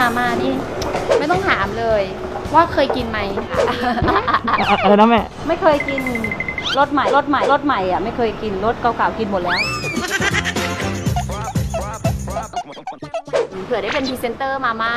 มาม่านี่ไม่ต้องถามเลย ว่าเคยกินไหม อะไรนะแม่ ไม่เคยกินรสใหม่รสใหม่รสใหม่อะไม่เคยกินรสเก่าๆกินหมดแล้วเผื่อได้เป็นพรีเซนเตอร์มาม่า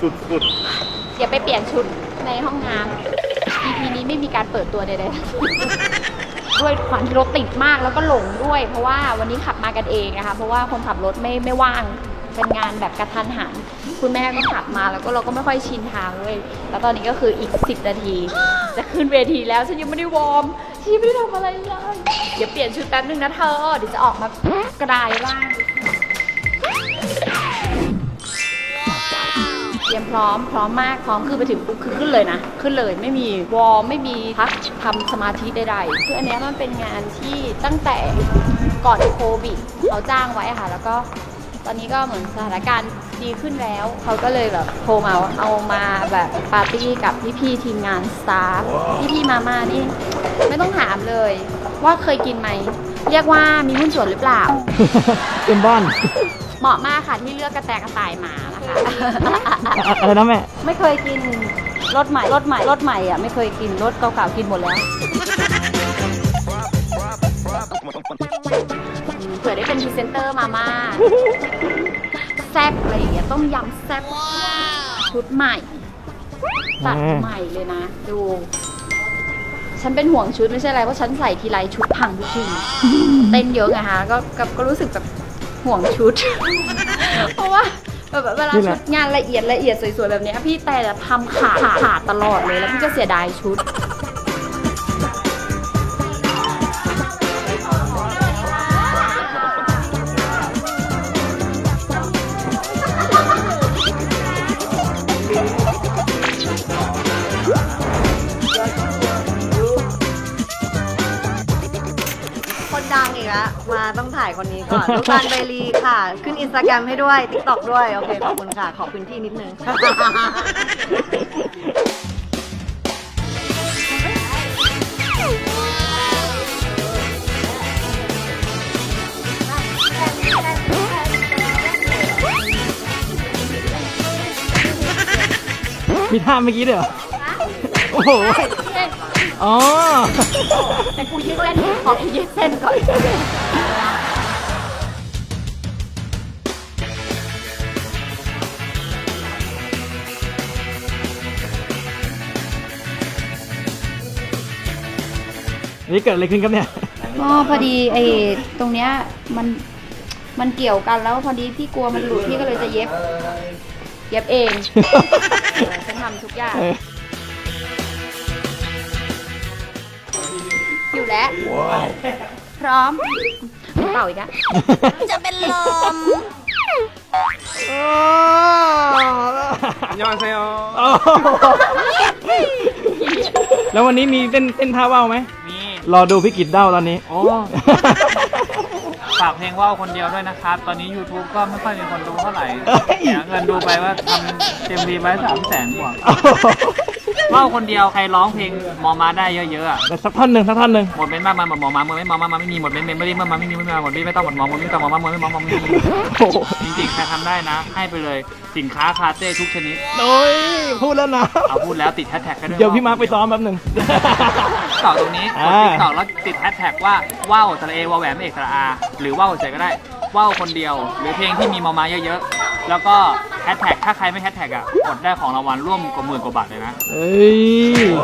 สุดเดี๋ยวไปเปลี่ยนชุดในห้องน้ำ EP นี้ไม่มีการเปิดตัวใดๆทั้งสิ้นด้วยความที่รถติดมากแล้วก็หลงด้วย เพราะว่าวันนี้ขับมากันเองนะคะ เพราะว่าคนขับรถไม่ไม่ว่าง เป็นงานแบบกระทันหัน คุณแม่ก็ขับมาแล้วก็เราก็ไม่ค่อยชินทางเลยแล้วตอนนี้ก็คืออีก 10 นาที จะขึ้นเวทีแล้วฉันยังไม่ได้วอร์มฉันยังไม่ได้ทำอะไรเลย เดี๋ยวเปลี่ยนชุดแป๊บนึงนะเธอ เดี๋ยวจะออกมากระดายบ้าง พร้อมพร้อมมากพร้อมคือไปถึงปุ๊บคือขึ้นเลยนะ ขึ้นเลยไม่มีวอร์มไม่มีพักทำสมาธิใดๆคืออันเนี้ยมันเป็นงานที่ตั้งแต่ก่อนโควิดเขาจ้างไว้อะค่ะ แล้วก็ตอนนี้ก็เหมือนสถานการณ์ดีขึ้นแล้ว เขาก็เลยแบบโทรมาเอามาแบบปาร์ตี้กับพี่ๆทีมงานสตาฟพี่ๆมาม่านี่ ไม่ต้องถามเลย ว่าเคยกินไหม เรียกว่ามีหุ้นส่วนหรือเปล่าๆเป็นบ้านเหมาะมากค่ะที่เลือกกระแตกระต่ายมานะ คะอะไรนะแม่ ไม่เคยกินรสใหม่รสใหม่รสใหม่อะไม่เคยกินรสเก่าๆกินหมดแล้วเผื่อได้เป็นพรีเซนเตอร์มาม่าแซ่บอะไรอย่างเงี้ยต้มยำแซ่บชุดใหม่ ตัดอืมใหม่เลยนะ ดู ฉันเป็นห่วงชุดไม่ใช่อะไร เพราะฉันใส่ทีไรชุดพังทุกทีเต้นเยอะไงคะก็ก็ก็รู้สึกแบบห่วงชุด เพราะว่า แบบเวลานี่แหชุละดงานละเอียดละเอียดสวยๆแบบเนี้ยพี่แต่จะทำขาดขาดตลอดเลยแล้วพี่ก็เสียดายชุด คนดังอีกแล้วมาต้องถ่ายคนนี้ ก่อนลูกตาลเบลีค่ะ ขึ้นอินสตาแกรมให้ด้วยติ๊กต็อกด้วย โอเค ขอบคุณค่ะ ขอพื้นที่นิดนึง มีท่าเมื่อกี้ด้วยเหรอ โอ้โห อ๋อ แต่กูยืดเส้นขอกูยืดเส้นก่อน นี่เกิดอะไรขึ้นครับเนี่ย ก็พอดีไอ้ตรงเนี้ยมันมันเกี่ยวกันแล้วพอดีพี่กลัวมันหลุดพี่ก็เลยจะเย็บ เย็บเองฉันทำทุกอย่างเอออยู่แล้วพร้อมเป่าอีกอะจะเป็นลมยอดเซลแล้ววันนี้มีเต้นเต้นท่าว่าวไหมมี รอดูพี่กิจเด้าตอนนี้ โอ้ ฝากเพลงว่าวคนเดียวด้วยนะครับ ตอนนี้ YouTube ก็ไม่ค่อยมีคนดูเท่าไหร่เอ้ยเสียเงินดูไปว่าทำเต็มทีไว้สามแสนกว่า ว่าวคนเดียวใครร้องเพลงมอมาได้เยอะๆอะแต่สักท่อนหนึ่งสักท่อนหนึ่งหมดเม้นต์มากมันหมดหมอมาเมื่อไม่มอมามาไม่มีหมดเม้นต์เม้นต์ไม่ได้เมื่อมาไม่มีไม่มาหมดไม่ต้องหมดหมอหมดไม่ต้องหมอมาเมื่อไม่มอมาไม่มีโอ้โหจริงๆใครทำได้นะ ให้ไปเลยสินค้าคาเต้ทุกชนิดโอ้ยพูดแล้วนะ เอาพูดแล้วติดแฮชแท็กกันด้วย เดี๋ยวพี่มาร์คไปซ้อมแป๊บหนึ่งต่อตรงนี้กดอ่า ติ๊กต่อแล้วติดแฮชแท็กว่าว่าวสระเอวาแหวนไม่เอกสระอา หรือว่าวเฉยก็ได้ว่าวคนเดียว หรือเพลงที่มีมอมาเยอะๆ แล้วก็แฮชแท็กถ้าใครไม่แฮชแท็กอะกดได้ของรางวัลร่วมกว่าหมื่นกว่าบาทเลยนะเอ้ย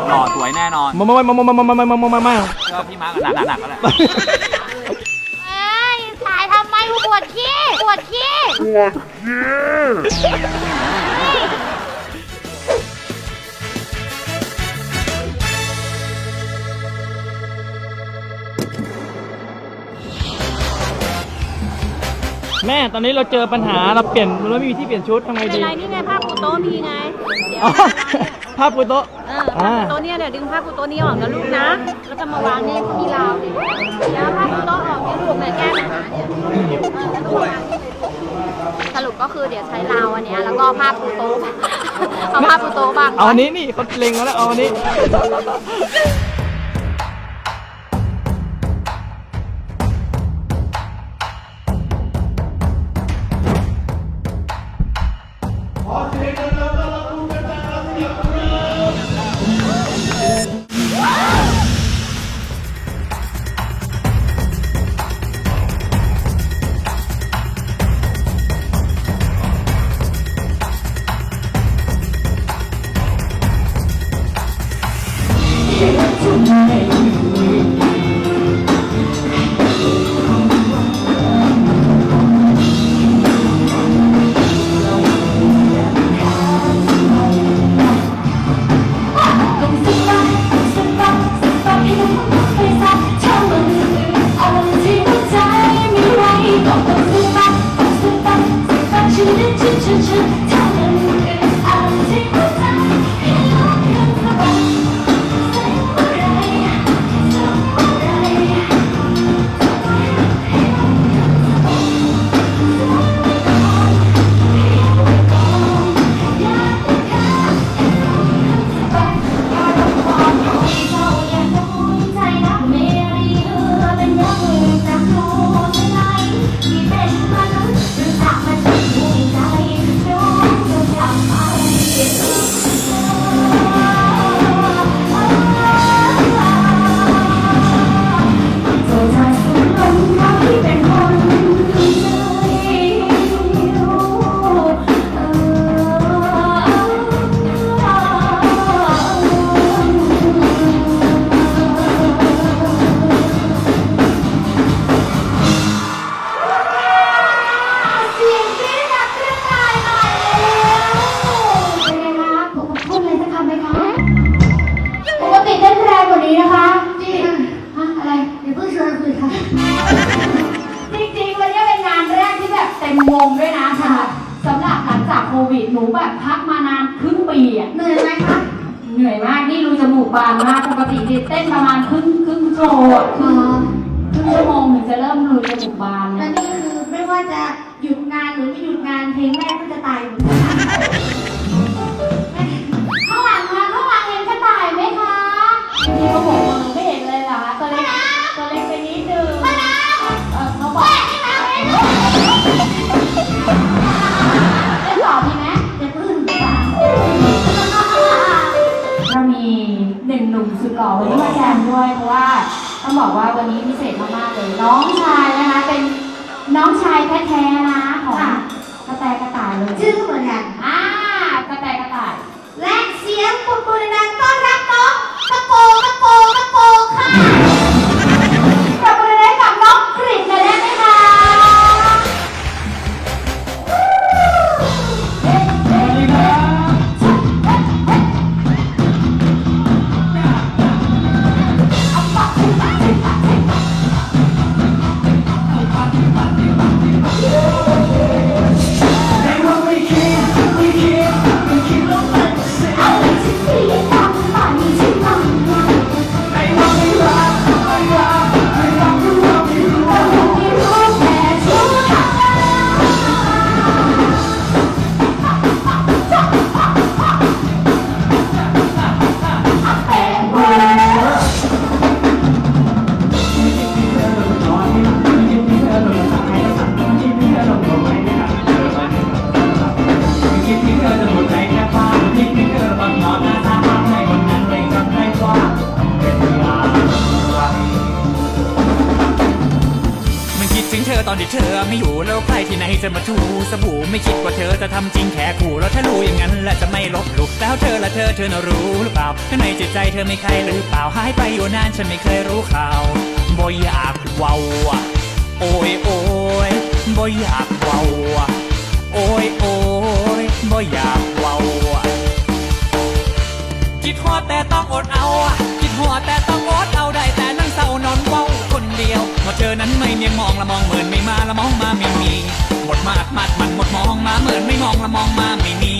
หล่อสวยแน่นอนมามามามามามามามามามามาก็พี่มาร์กหนักหนักๆก็แหละเอ้ยถ่ายทำไมกูปวดขี้ปวดขี้ แม่ตอนนี้เราเจอปัญหาเราเปลี่ยนเราไม่มีที่เปลี่ยนชุดทำไงเป็นดีไรนี่ไงผ้าปูโต๊ะมีไงเดี๋ยวอ๋อผ้าปูโต๊ะเออผ้าปูโต๊ะเนี่ยเดี๋ยวดึงผ้าปูโต๊ะนี้ออกนะลูกนะ แล้วก็มาวางนี่มีราวดิเดี๋ยวผ้าปูโต๊ะออกเนี่ยลูกเนี่ยแก้ปัญหาเนี่ยเออแล้วก็วางนี่เลยลูกสรุปก็คือเดี๋ยวใช้ราวอันเนี้ยแล้วก็ผ้าปูโต๊ะเอาผ้าปูโต๊ะบางเอาอันนี้นี่เขาเล็งมาแล้วเอาอันนี้ ป บานมากปกติเนี่เต้นประมาณครึ่งครึ่งโชว์ วใครที่ไหนจะมาถูสบู่ไม่คิดว่าเธอจะทำจริงแค่ขู่แล้วถ้ารู้อย่างนั้นและจะไม่ลบหลุกแล้วเธอละเธอเธอน่ะรู้หรือเปล่าข้างในจิตใจเธอไม่ใครหรือเปล่าหายไปอยู่นานฉันไม่เคยรู้ข่าวบ่อยากเว้าอะโอ้ยโอ้ยบ่อยากเว้าอะโอ้ยโอ้ยบ่อยากเว้าคิดฮอดแต่ต้องอดเอาคิดฮอดแต่ต้องอด เดียวเมื่อเธอนั้นไม่เนียงมองละมองเหมือนไม่มาละมองมาไม่มีหมดมาดมาดมันหมดมองมาเหมือนไม่มองละมองมาไม่มี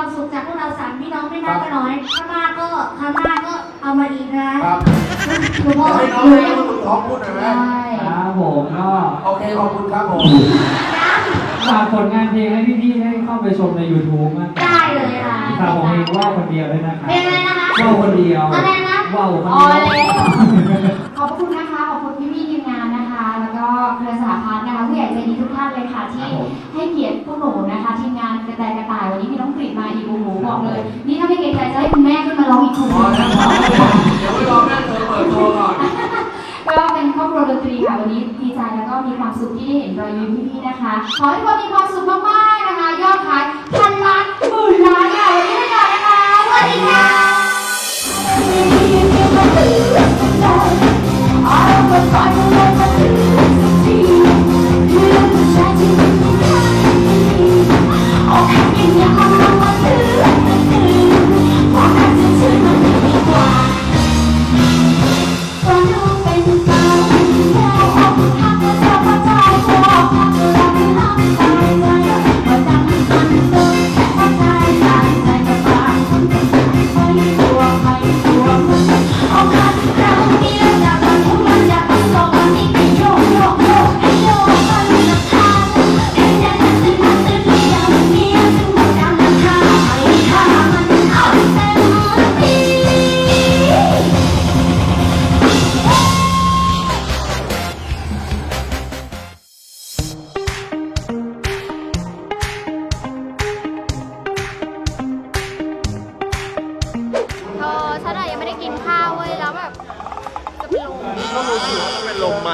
ความสุขจากพวกเราสามพี่น้องไม่มากก็น้อยถ้ามากก็ถ้ามากก็เอามาอีกนะครับหนูบอกให้น้องหนูให้น้องคุณท้องพูดหน่อยไหมใช่ครับผมก็โอเคขอบคุณครับผมนะฝากผลงานเพลงให้พี่ๆได้เข้าไปชมใน YouTube มากได้เลยค่ะฝากผมเพลงว่าวคนเดียวด้วยนะครับเพลงอะไรนะคะว่าวคนเดียวอะไรนะว่าวคนอ๋อเดียวแล้วขอบคุณนะคะขอบคุณพี่ๆทีมงานนะคะ แล้วก็เครือสหพัฒน์ ทุกท่านเลยค่ะที่ให้เกียรติพวกหนูนะคะทีมงานกระต่ายกระต่ายวันนี้มีน้องกรีดมาอีกโอ้โหบอกเลย นี่ถ้าไม่เกรงใจจะให้คุณแม่ขึ้นมาร้องอีกคนหนึงเดี๋ยวไปรอแม่เธอเปิดตัวก่อนก็เป็นครอบครัวดนตรีค่ะวันนี้ดีใจแล้วก็มีความสุขที่ได้เห็นรอยยิ้มพี่ๆนะคะ ขอให้ทุกคนมีความสุขมากๆนะคะ ยอดขาย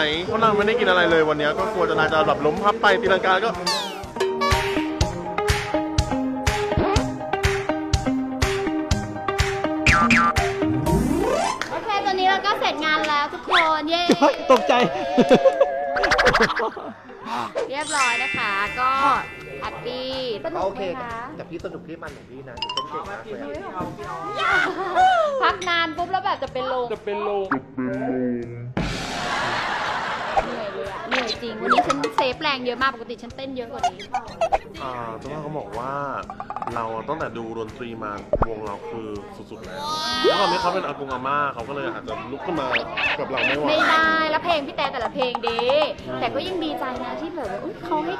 เป็นลมไหมเพราะนางไม่ได้กินอะไรเลยวันเนี้ยก็กลัวจะนางจะแบบล้มพับไปตีลังกาก็โอเค ตอนนี้เราก็เสร็จงานแล้วทุกคน เย้ตกใจ เรียบร้อยนะคะ ก็แฮปปี้สนุกไหมคะแต่พี่สนุกที่มันของพี่นะเต้นเก่งมากเลยพักนานปุ๊บแล้วแบบจะเป็นลม จะเป็นลม เหนื่อยเลยอะเหนื่อยจริงๆวันนี้ฉันเซฟแรงเยอะมาก ปกติฉันเต้นเยอะกว่านี้ อ่าเจ้าว่าเขาบอกว่าเราตั้งแต่ดูดนตรีมาวงเราคือสุดๆแล้วแล้วตอนนี้เขาเป็นอากงอาม่าเขาก็เลยอาจจะลุกขึ้นมากับเราไม่ไหวไม่ได้ แล้วเพลงพี่แต่แต่ละเพลงดี แต่ก็ยังดีใจนะที่แบบว่าอุ๊ยเขาให้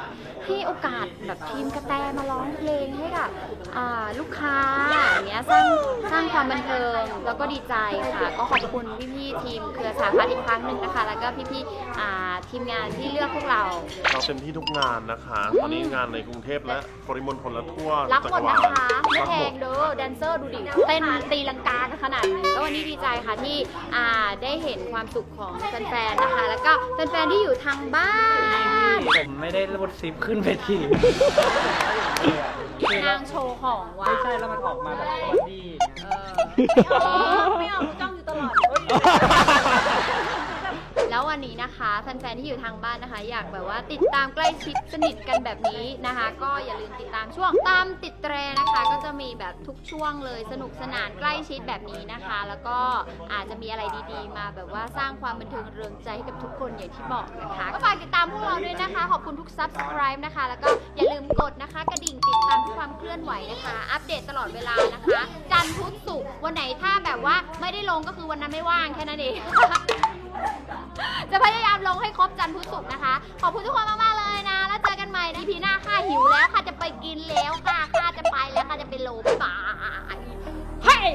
ให้โอกาสแบบทีมกระแตมาร้องเพลงให้กับอ่าลูกค้า อย่างเงี้ยสร้างสร้างความบันเทิงแล้วก็ดีใจค่ะ ก็ขอบคุณพี่ๆทีมเครือสาพัฒน์อีกครั้งหนึ่งนะคะ แล้วก็พี่ๆอ่าทีมงานที่เลือกพวกเรา เราเต็มที่ทุกงานนะคะ ตอนนี้งานในกรุงเทพและปริมณฑลและทั่วรับจัหมกดรวานะลคะไม่รับแพหมงดเด้อแดนเซอร์ดูดิเต้นตีลังกากันขนาดนี้ก็วันนี้ดีใจค่ะที่อ่าได้เห็นความสุขของแฟนๆนะคะ แล้วก็แฟนๆที่อยู่ทางบ้าน ผมไม่ได้รูดซิปขึ้นเวที นางโชว์ของว่ะ ไม่ใช่แล้วมันออกมาแบบบอดี้ไม่เอาจ้องอยู่ตลอด แล้ววั นี้นะคะแฟนๆที่อยู่ทางบ้านนะคะ อยากแบบว่าติดตามใกล้ชิดสนิทกันแบบนี้นะคะ ก็อย่าลืมติดตามช่วงตามติดแตรนะคะ ก็จะมีแบบทุกช่วงเลยสนุกสนานใกล้ชิดแบบนี้นะคะ แล้วก็อาจจะมีอะไรดีๆ มาแบบว่าสร้างความบันเทิงเริงใจให้กับทุกคนอย่างที่บอกนะคะ ก็ฝากติดตามพวกเราด้วยนะคะ ขอบคุณทุก subscribe นะคะ แล้วก็อย่าลืมกดนะคะ กระดิ่งติดตามทุกความเคลื่อนไหวนะคะ อัปเดตตลอดเวลานะคะ จันทร์พุธศุกร์วันไหนถ้าแบบว่าไม่ได้ลงก็คือวันนั้นไม่ว่างแค่นั้นเอง จะพยายามลงให้ครบจันทร์พุธศุกร์นะคะ ขอบคุณทุกคนมากๆเลยนะ แล้วเจอกันใหม่ในพีหน้าค่ะหิวแล้วค่ะจะไปกินแล้วค่ะค่ะจะไปแล้วค่ะจะไปโลบายเฮ้ย